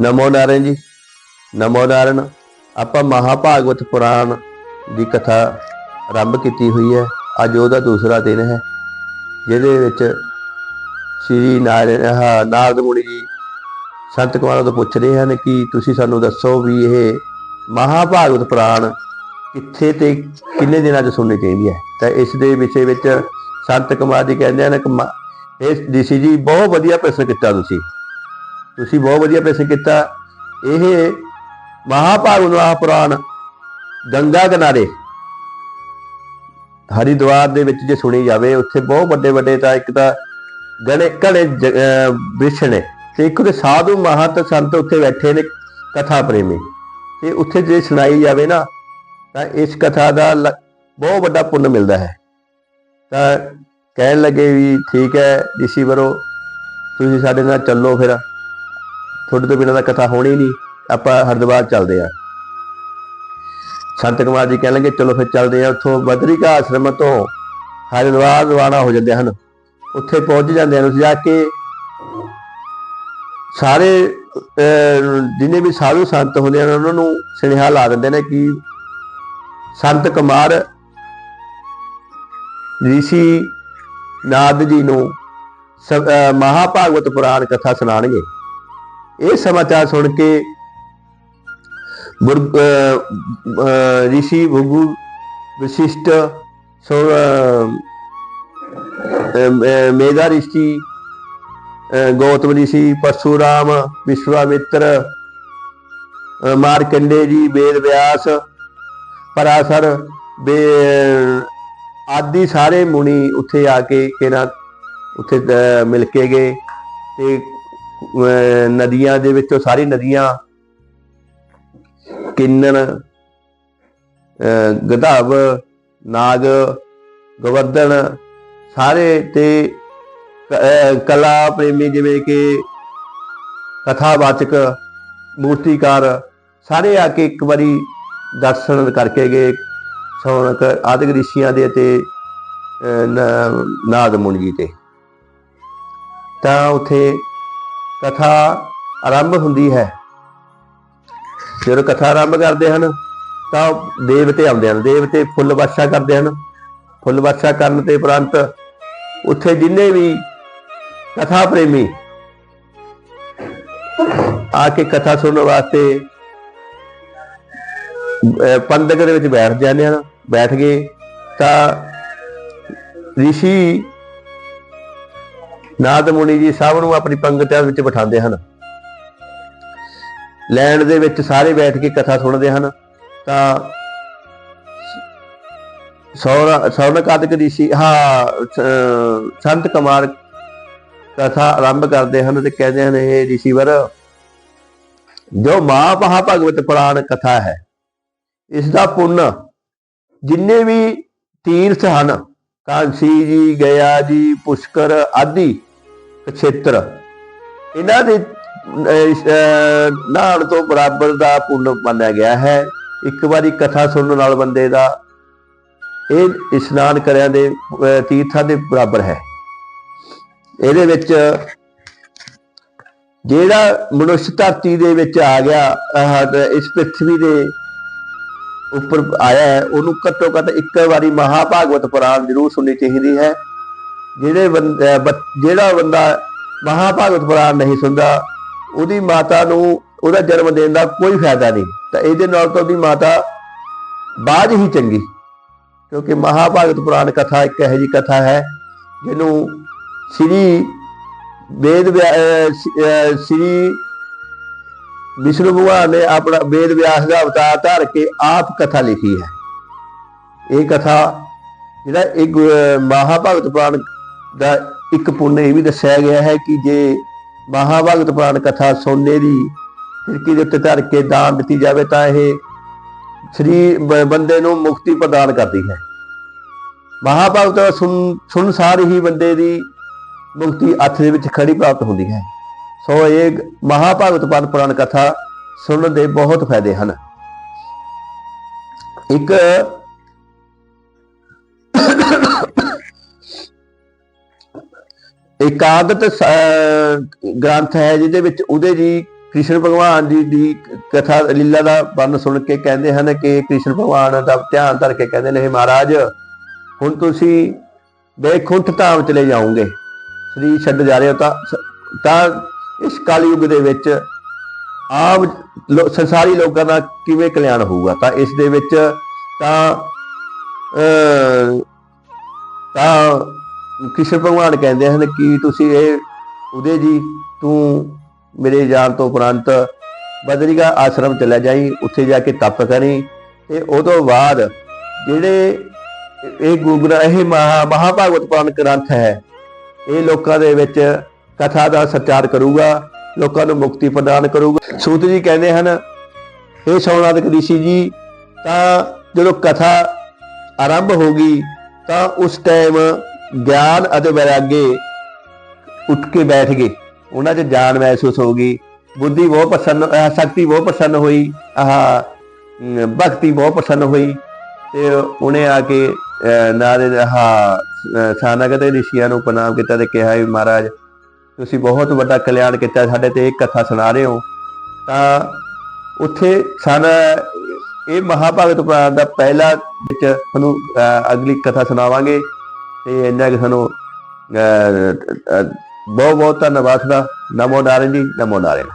ਨਮੋ ਨਾਰਾਇਣ ਜੀ। ਨਮੋ ਨਾਰਾਇਣ, ਆਪਾਂ ਮਹਾਭਾਗਵਤ ਪੁਰਾਣ ਦੀ ਕਥਾ ਆਰੰਭ ਕੀਤੀ ਹੋਈ ਹੈ। ਅੱਜ ਉਹਦਾ ਦੂਸਰਾ ਦਿਨ ਹੈ, ਜਿਹਦੇ ਵਿੱਚ ਸ੍ਰੀ ਨਾਰਾਇਣ ਨਾਰਦ ਮੁਨੀ ਜੀ ਸੰਤ ਕੁਮਾਰਾਂ ਤੋਂ ਪੁੱਛ ਰਹੇ ਹਨ ਕਿ ਤੁਸੀਂ ਸਾਨੂੰ ਦੱਸੋ ਵੀ ਇਹ ਮਹਾਭਾਗਵਤ ਪੁਰਾਣ ਕਿੱਥੇ ਤੇ ਕਿੰਨੇ ਦਿਨਾਂ 'ਚ ਸੁਣਨੀ ਚਾਹੀਦੀ ਹੈ? ਤਾਂ ਇਸ ਦੇ ਵਿਸ਼ੇ ਵਿੱਚ ਸੰਤ ਕੁਮਾਰ ਜੀ ਕਹਿੰਦੇ ਹਨ ਕਿ ਮ- ਇਹ ਡੀਸੀ ਜੀ ਬਹੁਤ ਵਧੀਆ ਪ੍ਰਸ਼ਨ ਕੀਤਾ ਤੁਸੀਂ। ਤੁਸੀਂ ਬਹੁਤ ਵਧੀਆ ਪ੍ਰਸ਼ਨ ਕੀਤਾ। ਇਹ ਮਹਾਭਾਰਤ ਪੁਰਾਣ ਗੰਗਾ ਕਿਨਾਰੇ। ਹਰਿਦੁਆਰ ਦੇ ਵਿੱਚ ਜੇ ਸੁਣੀ ਜਾਵੇ, ਉੱਥੇ ਬਹੁਤ ਵੱਡੇ ਵੱਡੇ ਤਾਂ ਇੱਕ ਤਾਂ ਗਣੇ ਘਣੇ ਜ- ਅਹ ਨੇ ਤੇ ਇੱਕ ਉਹਦੇ ਸਾਧੂ ਮਹੰਤ ਸੰਤ ਉੱਥੇ ਬੈਠੇ ਨੇ ਕਥਾ ਪ੍ਰੇਮੀ। ਤੇ ਉੱਥੇ ਜੇ ਸੁਣਾਈ ਜਾਵੇ ਨਾ, ਤਾਂ ਇਸ ਕਥਾ ਦਾ ਲ- ਬਹੁਤ ਵੱਡਾ ਪੁੰਨ ਮਿਲਦਾ ਹੈ। ਤਾਂ ਕਹਿਣ ਲੱਗੇ ਵੀ ਠੀਕ ਹੈ ਰਿਸ਼ੀ ਵਰੋ, ਤੁਸੀਂ ਸਾਡੇ ਨਾਲ ਚੱਲੋ ਫਿਰ। ਤੁਹਾਡੇ ਤੋਂ ਬਿਨਾਂ ਤਾਂ ਕਥਾ ਹੋਣੀ ਨਹੀਂ। ਆਪਾਂ ਹਰਿਦੁਆਰ ਚੱਲਦੇ ਆ ਸੰਤ ਕੁਮਾਰ ਜੀ ਕਹਿਣ ਲੱਗੇ ਚਲੋ ਫਿਰ ਚੱਲਦੇ ਆ ਉੱਥੋਂ ਬਦਰੀਕਾ ਆਸ਼ਰਮ ਤੋਂ। ਹਰਿਦੁਆਰ ਰਵਾਨਾ ਹੋ ਜਾਂਦੇ ਹਨ। ਉੱਥੇ ਪਹੁੰਚ ਜਾਂਦੇ ਹਨ। ਉਸ ਜਾ ਕੇ ਸਾਰੇ ਅਹ, ਜਿੰਨੇ ਵੀ ਸਾਧੂ ਸੰਤ ਹੁੰਦੇ ਹਨ ਉਹਨਾਂ ਨੂੰ ਸੁਨੇਹਾ ਲਾ ਦਿੰਦੇ ਨੇ ਕਿ ਸੰਤ ਕੁਮਾਰ ਰਿਸ਼ੀ ਨਾਦ ਜੀ ਨੂੰ ਸ- ਮਹਾਭਾਗਵਤ ਪੁਰਾਣ ਕਥਾ ਸੁਣਾਣਗੇ ਇਹ ਸਮਾਚਾਰ ਸੁਣ ਕੇ ਬੁਰ- ਅਹ, ਅਹ, ਰਿਸ਼ੀ ਭੁਗੂ ਵਿਸ਼ਿਸ਼ਟ ਸੋ ਅਹ, ਅਹ, ਮੇਧਾ ਰਿਸ਼ੀ ਅਹ, ਗੌਤਮ ਰਿਸ਼ੀ ਪਰਸ਼ੂਰਾਮ ਵਿਸ਼ਵਾਮਿੱਤਰ ਅਹ, ਮਾਰਕੰਡੇ ਜੀ ਵੇਦ ਵਿਆਸ ਪਰਾਸਰ ਆਦਿ ਸਾਰੇ ਮੁਨੀ ਉੱਥੇ ਆ ਕੇ ਕਿਹਨਾਂ ਉੱਥੇ ਮਿਲ ਕੇ ਗਏ ਤੇ ਨਦੀਆਂ ਦੇ ਵਿੱਚੋਂ ਸਾਰੀ ਨਦੀਆਂ ਕਿੰਨਣ ਅਹ, ਗਧਾਵ ਨਾਗ ਗਵਰਧਨ ਸਾਰੇ ਤੇ ਕਲਾ ਪ੍ਰੇਮੀ ਜਿਵੇਂ ਕਿ ਕਥਾਵਾਚਕ ਮੂਰਤੀਕਾਰ ਸਾਰੇ ਆ ਕੇ ਇੱਕ ਵਾਰੀ ਦਰਸ਼ਨ ਕਰਕੇ ਗਏ ਸੌਣਕ ਆਦਿਕ ਰਿਸ਼ੀਆਂ ਦੇ ਤੇ ਅਹ, ਨ- ਨਾਦ ਮੁਨੀ ਤੇ ਤਾਂ ਉੱਥੇ ਕਥਾ ਆਰੰਭ ਹੁੰਦੀ ਹੈ। ਜਦੋਂ ਕਥਾ ਆਰੰਭ ਕਰਦੇ ਹਨ, ਤਾਂ ਦੇਵਤੇ ਆਉਂਦੇ ਹਨ। ਦੇਵਤੇ ਫੁੱਲ ਵਰਸ਼ਾ ਕਰਦੇ ਹਨ। ਫੁੱਲ ਵਰਸ਼ਾ ਕਰਨ ਤੇ ਉਪਰੰਤ ਉੱਥੇ ਜਿੰਨੇ ਵੀ ਕਥਾ ਪ੍ਰੇਮੀ ਆ ਕੇ ਕਥਾ ਸੁਣਨ ਵਾਸਤੇ, ਅਹ, ਪੰਡਕ ਦੇ ਵਿੱਚ ਬੈਠ ਜਾਂਦੇ ਹਨ। ਬੈਠ ਗਏ ਤਾਂ ਰਿਸ਼ੀ ਨਾਦ ਮੁਨੀ ਜੀ ਸਭ ਨੂੰ ਆਪਣੀ ਪੰਗਤਾਂ ਵਿੱਚ ਬਿਠਾਉਂਦੇ ਹਨ। ਲੈਣ ਦੇ ਵਿੱਚ ਸਾਰੇ ਬੈਠ ਕੇ ਕਥਾ ਸੁਣਦੇ ਹਨ। ਤਾਂ ਸੌਰਾ ਸੌਨਕ ਆਦਿਕ ਰਿਸ਼ੀ ਹਾਂ ਸੰਤ ਕੁਮਾਰ ਕਥਾ ਆਰੰਭ ਕਰਦੇ ਹਨ ਤੇ ਕਹਿੰਦੇ ਹਨ ਇਹ ਰਿਸ਼ੀਵਰ, ਜੋ ਮਹਾ ਭਗਵਤ ਪੁਰਾਣ ਕਥਾ ਹੈ ਇਸ ਦਾ ਪੁੰਨ ਜਿੰਨੇ ਵੀ ਤੀਰਥ ਹਨ, ਕਾਂਸੀ ਜੀ, ਗਿਆ ਜੀ, ਪੁਸ਼ਕਰ ਆਦਿ ਖੇਤਰ ਇਹਨਾਂ ਦੇ ਅਹ, ਨਹਾਉਣ ਤੋਂ ਬਰਾਬਰ ਦਾ ਪੁੰਨ ਮੰਨਿਆ ਗਿਆ ਹੈ। ਇੱਕ ਵਾਰੀ ਕਥਾ ਸੁਣਨ ਨਾਲ ਬੰਦੇ ਦਾ ਇਹ ਇਸ਼ਨਾਨ ਕਰਿਆ ਦੇ ਤੀਰਥਾਂ ਦੇ ਬਰਾਬਰ ਹੈ। ਇਹਦੇ ਵਿੱਚ ਜਿਹੜਾ ਮਨੁੱਖ ਧਰਤੀ ਦੇ ਵਿੱਚ ਆ ਗਿਆ ਇਸ ਪ੍ਰithvi ਦੇ ਉੱਪਰ ਆਇਆ ਹੈ ਉਹਨੂੰ ਘੱਟੋ ਘੱਟ ਇੱਕ ਵਾਰੀ ਮਹਾਭਾਗਵਤ ਪੁਰਾਣ ਜ਼ਰੂਰ ਸੁਣਨੀ ਚਾਹੀਦੀ ਹੈ। ਜਿਹੜੇ ਬੰਦਾ ਜਿਹੜਾ ਬੰਦਾ ਮਹਾਭਾਗਵਤ ਪੁਰਾਣ ਨਹੀਂ ਸੁਣਦਾ, ਉਹਦੀ ਮਾਤਾ ਨੂੰ ਉਹਦਾ ਜਨਮ ਦੇਣ ਦਾ ਕੋਈ ਫਾਇਦਾ ਨਹੀਂ। ਤਾਂ ਇਹਦੇ ਨਾਲ ਤਾਂ ਉਹਦੀ ਮਾਤਾ ਬਾਜ ਹੀ ਚੰਗੀ। ਕਿਉਂਕਿ ਮਹਾਭਾਗਵਤ ਪੁਰਾਣ ਕਥਾ ਇੱਕ ਇਹੋ ਜਿਹੀ ਕਥਾ ਹੈ, ਜਿਹਨੂੰ ਸ੍ਰੀ ਵੇਦ ਵਿਆ- ਸ੍ਰੀ ਵਿਸ਼ਨੂੰ ਭਗਵਾਨ ਨੇ ਆਪਣਾ ਵੇਦ ਵਿਆਸ ਦਾ ਅਵਤਾਰ ਧਾਰ ਕੇ ਆਪ ਕਥਾ ਲਿਖੀ ਹੈ। ਇਹ ਕਥਾ ਜਿਹੜਾ ਇੱਕ ਮਹਾਭਾਗਤ ਪੁਰਾਣ ਦਾ ਇੱਕ ਪੁੰਨ ਇਹ ਵੀ ਦੱਸਿਆ ਗਿਆ ਹੈ ਕਿ ਜੇ ਮਹਾਭਾਗਤ ਪੁਰਾਣ ਕਥਾ ਸੋਨੇ ਦੀ ਖਿੜਕੀ ਦੇ ਉੱਤੇ ਧਰ ਕੇ ਦਾਨ ਦਿੱਤੀ ਜਾਵੇ ਤਾਂ ਇਹ ਸ੍ਰੀ ਬੰਦੇ ਨੂੰ ਮੁਕਤੀ ਪ੍ਰਦਾਨ ਕਰਦੀ ਹੈ। ਮਹਾਭਾਗਤ ਸੁਣ ਸੁਣ ਸਾਰ ਹੀ ਬੰਦੇ ਦੀ ਮੁਕਤੀ ਹੱਥ ਦੇ ਵਿੱਚ ਖੜੀ ਪ੍ਰਾਪਤ ਹੁੰਦੀ ਹੈ। ਸੋ ਇਹ ਮਹਾਭਾਗਵਤ ਪੁਰਾਣ ਪੁਰਾਣ ਕਥਾ ਸੁਣਨ ਦੇ ਬਹੁਤ ਫਾਇਦੇ ਹਨ। ਇੱਕ ਇਕਾਦਤ ਗ੍ਰੰਥ ਹੈ ਜਿਹਦੇ ਵਿੱਚ ਉਹਦੇ ਜੀ ਕ੍ਰਿਸ਼ਨ ਭਗਵਾਨ ਜੀ ਦੀ ਕਥਾ ਲੀਲਾ ਦਾ ਵਰਣ ਸੁਣ ਕੇ ਕਹਿੰਦੇ ਹਨ ਕਿ ਕ੍ਰਿਸ਼ਨ ਭਗਵਾਨ ਦਾ ਧਿਆਨ ਧਰ ਕੇ ਕਹਿੰਦੇ ਨੇ "ਹੇ ਮਹਾਰਾਜ ਹੁਣ ਤੁਸੀਂ ਬੇਖੁੰਠ ਧਾਮ ਚਲੇ ਜਾਓਗੇ। ਸਰੀਰ ਛੱਡ ਜਾ ਰਹੇ ਹੋ ਤਾਂ ਤਾਂ ਇਸ ਕਲਯੁਗ ਦੇ ਵਿੱਚ ਆਮ ਲੋ- ਸੰਸਾਰੀ ਲੋਕਾਂ ਦਾ ਕਿਵੇਂ ਕਲਿਆਣ ਹੋਊਗਾ? ਤਾਂ ਇਸ ਦੇ ਵਿੱਚ ਤਾਂ ਅਹ, ਤਾਂ ਕ੍ਰਿਸ਼ਨ ਭਗਵਾਨ ਕਹਿੰਦੇ ਹਨ ਕਿ ਤੁਸੀਂ ਇਹ ਉਦੇ ਜੀ, ਤੂੰ ਮੇਰੇ ਜਾਣ ਤੋਂ ਉਪਰੰਤ ਬਦਰੀਗਾ ਆਸ਼ਰਮ ਚਲਾ ਜਾਈ, ਉੱਥੇ ਜਾ ਕੇ ਤਪ ਕਰੀ। ਤੇ ਉਹ ਤੋਂ ਬਾਅਦ ਜਿਹੜੇ ਇਹ ਗੁਰੂ ਇਹ ਮਹਾ, ਮਹਾਭਾਗਵਤ ਪੁਰਾਣ ਗ੍ਰੰਥ ਹੈ, ਇਹ ਲੋਕਾਂ ਦੇ ਵਿੱਚ ਕਥਾ ਦਾ ਸੰਚਾਰ ਕਰੂਗਾ, ਲੋਕਾਂ ਨੂੰ ਮੁਕਤੀ ਪ੍ਰਦਾਨ ਕਰੂਗਾ। ਸੂਤ ਜੀ ਕਹਿੰਦੇ ਹਨ ਇਹ ਸੋਨਾਦਕ ਰਿਸ਼ੀ ਜੀ, ਤਾਂ ਜਦੋਂ ਕਥਾ ਆਰੰਭ ਹੋ ਗਈ, ਤਾਂ ਉਸ ਟਾਈਮ ਗਿਆਨ ਅਤੇ ਵੈਰਾਗੇ ਉੱਠ ਕੇ ਬੈਠ ਗਏ। ਉਹਨਾਂ 'ਚ ਜਾਨ ਮਹਿਸੂਸ ਹੋ ਗਈ। ਬੁੱਧੀ ਬਹੁਤ ਪ੍ਰਸੰਨ ਅਹ ਸ਼ਕਤੀ ਬਹੁਤ ਪ੍ਰਸੰਨ ਹੋਈ। ਆਹ ਭਗਤੀ ਬਹੁਤ ਪ੍ਰਸੰਨ ਹੋਈ। ਤੇ ਉਹਨੇ ਆ ਕੇ ਅਹ, ਨਾਰੇ ਆਹ ਸਾਨਗਤ ਦੇ ਰਿਸ਼ੀਆਂ ਨੂੰ ਪ੍ਰਣਾਮ ਕੀਤਾ ਤੇ ਕਿਹਾ ਵੀ ਮਹਾਰਾਜ ਤੁਸੀਂ ਬਹੁਤ ਵੱਡਾ ਕਲਿਆਣ ਕੀਤਾ ਸਾਡੇ ਤੇ ਇੱਕ ਕਥਾ ਸੁਣਾ ਰਹੇ ਹੋ। ਤਾਂ ਉੱਥੇ ਸਨ ਇਹ ਮਹਾਭਾਰਤ ਪੁਰਾਣ ਦਾ ਪਹਿਲਾ ਵਿੱਚ ਤੁਹਾਨੂੰ ਅਗਲੀ ਕਥਾ ਸੁਣਾਵਾਂਗੇ। ਤੇ ਇੰਨਾ ਕਿ ਸਾਨੂੰ ਬਹੁਤ ਬਹੁਤ ਧੰਨਵਾਦ ਦਾ ਨਮੋ ਨਾਰਾਇਣ ਜੀ ਨਮੋ ਨਾਰਾਇਣ।